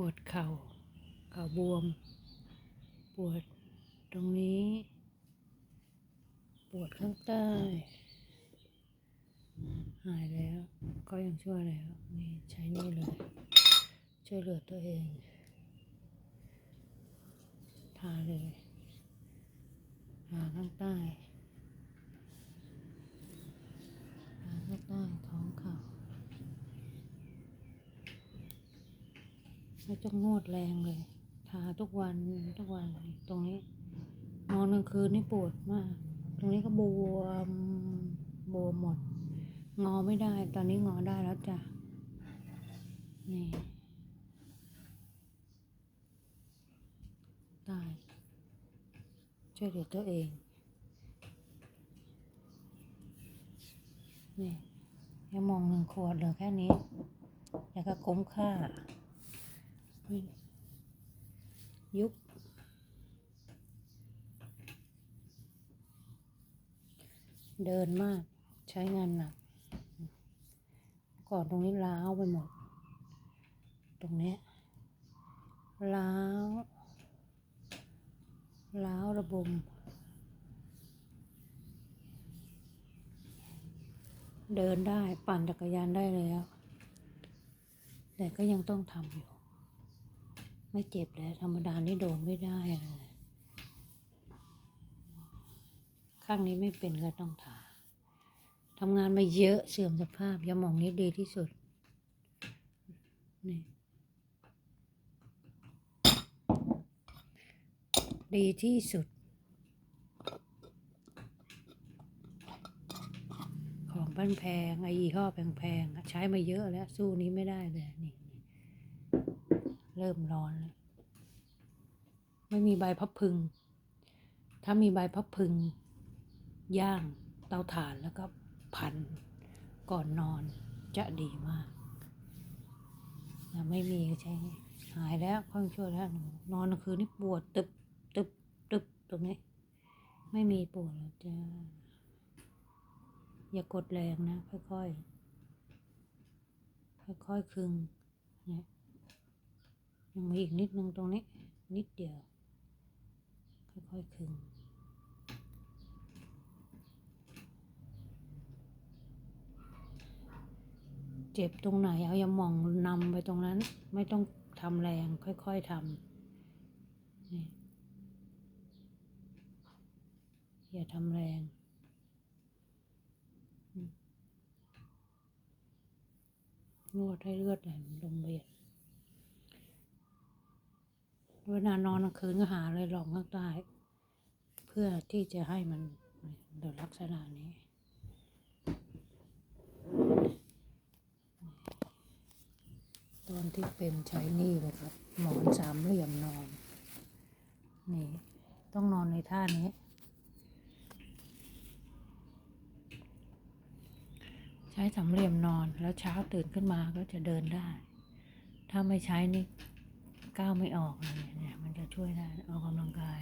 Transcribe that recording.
ปวดเข่าเข่าบวม ปวดตรงนี้ ปวดข้างใต้ หายแล้ว ก็ยังช่วยแล้วนี่ใช้นี่เลย ช่วยเหลือตัวเอง ทาเลยทาข้างใต้ทาข้างใต้ท้องเข่า ไม่ต้องนวดแรงเลย ทาทุกวันทุกวันตรงนี้ นอนกลางคืนนี่ปวดมาก ตรงนี้ก็บวมบวมหมด งอไม่ได้ ตอนนี้งอได้แล้วจ้ะ นี่ตายช่วยเหลือตัวเอง นี่ยามองหนึ่งขวดเหลือแค่นี้ แล้วก็คุ้มค่า ยุบเดินมากใช้งานหนัก ก่อนตรงนี้ล้าวไปหมด ตรงนี้ล้าวล้าวระบม เดินได้ปั่นจักรยานได้แล้ว แต่ก็ยังต้องทำอยู่ ไม่เจ็บแล้วธรรมดานี่โดนไม่ได้เลยข้างนี้ไม่เป็นก็ต้องทาทำงานมาเยอะเสื่อมสภาพยาหมองนี้ดีที่สุด นี่ ดีที่สุด ของบ้านแพงไอ้ยี่ห้อแพงๆใช้มาเยอะแล้ว สู้นี้ไม่ได้เลยนี่ เริ่มร้อนแล้วไม่มีใบพับพึง ถ้ามีใบพับพึง ย่างเตาถ่านแล้วก็พันก่อนนอนจะดีมากแต่ไม่มีใช้หายแล้วค่อยช่วยแล้วนอนคืนนี่ปวดตึบตึบตึบตรงนี้ ไม่มีปวดแล้วจ้าอย่ากดแรงนะ ค่อยๆ ค่อยๆคึงเนี่ย ยังมีอีกนิดนึงตรงนี้ นิดเดียว ค่อยๆคึงเจ็บตรงไหนเอาอย่ามองนำไปตรงนั้น ไม่ต้องทำแรง ค่อยๆทำนี่อย่าทำแรงนวดให้เลือดไหลลงเวียน เวลานอนกลางคืนก็หาอะไรรองข้างใต้ เพื่อที่จะให้มันเดี๋ยวลักษณะนี้ตอนที่เป็นใช้นี่เลยครับ หมอนสามเหลี่ยมนอน นี่ ต้องนอนในท่านี้ ใช้สามเหลี่ยมนอนแล้วเช้าตื่นขึ้นมาก็จะเดินได้ ถ้าไม่ใช้นี่ ก้าวไม่ออกเลยเนี่ยมันจะช่วยได้ออกกำลังกาย